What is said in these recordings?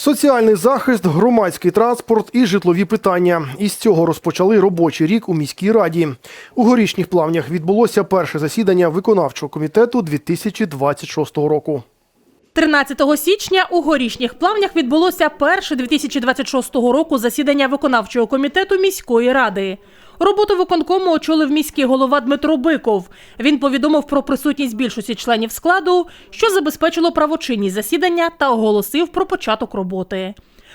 Соціальний захист, громадський транспорт і житлові питання. Із цього розпочали робочий рік у міській раді. У горішніх плавнях відбулося перше засідання виконавчого комітету 2026 року. 13 січня у горішніх плавнях відбулося перше 2026 року засідання виконавчого комітету міської ради. Роботу виконкому очолив міський голова Дмитро Биков. Він повідомив про присутність більшості членів складу, що забезпечило правочинність засідання та оголосив про початок роботи.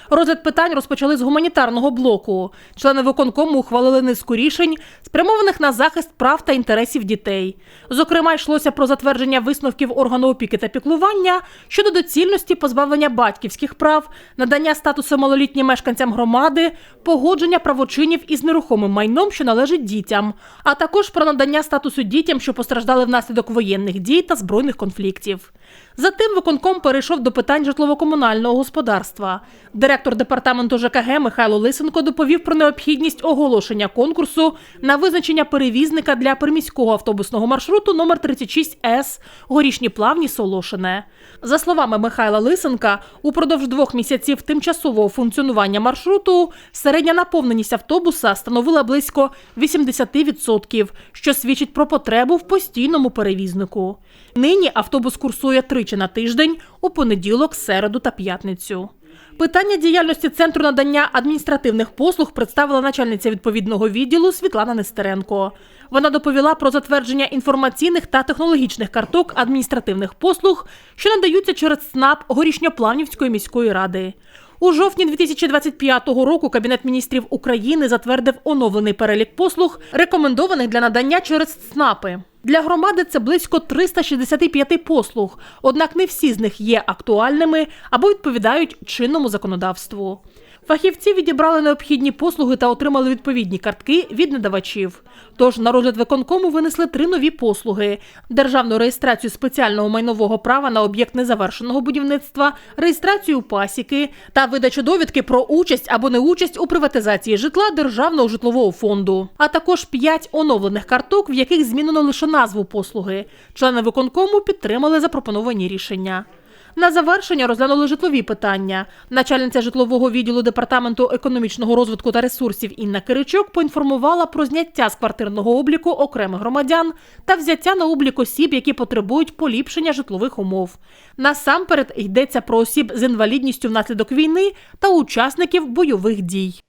Розгляд питань розпочали з гуманітарного блоку. Члени виконкому ухвалили низку рішень, спрямованих на захист прав та інтересів дітей. Зокрема, йшлося про затвердження висновків органу опіки та піклування щодо доцільності позбавлення батьківських прав, надання статусу малолітнім мешканцям громади, погодження правочинів із нерухомим майном, що належить дітям, а також про надання статусу дітям, що постраждали внаслідок воєнних дій та збройних конфліктів. Затим виконком перейшов до питань житлово-комунального господарства. Директор департаменту ЖКГ Михайло Лисенко доповів про необхідність оголошення конкурсу на визначення перевізника для приміського автобусного маршруту номер 36 С Горішні плавні Солошине. За словами Михайла Лисенка, упродовж двох місяців тимчасового функціонування маршруту середня наповненість автобуса становила близько 80%, що свідчить про потребу в постійному перевізнику. Нині автобус курсує тричі на тиждень у понеділок, середу та п'ятницю. Питання діяльності центру надання адміністративних послуг представила начальниця відповідного відділу Світлана Нестеренко. Вона доповіла про затвердження інформаційних та технологічних карток адміністративних послуг, що надаються через СНАП Горішньоплавнівської міської ради. У жовтні 2025 року Кабінет міністрів України затвердив оновлений перелік послуг, рекомендованих для надання через СНАПи. Для громади це близько 365 послуг, однак не всі з них є актуальними або відповідають чинному законодавству. Фахівці відібрали необхідні послуги та отримали відповідні картки від надавачів. Тож на розгляд виконкому винесли три нові послуги: державну реєстрацію спеціального майнового права на об'єкт незавершеного будівництва, реєстрацію пасіки та видачу довідки про участь або неучасть у приватизації житла державного житлового фонду, а також п'ять оновлених карток, в яких змінено лише назву послуги. Члени виконкому підтримали запропоновані рішення. На завершення розглянули житлові питання. Начальниця житлового відділу департаменту економічного розвитку та ресурсів Інна Киричок поінформувала про зняття з квартирного обліку окремих громадян та взяття на облік осіб, які потребують поліпшення житлових умов. Насамперед йдеться про осіб з інвалідністю внаслідок війни та учасників бойових дій.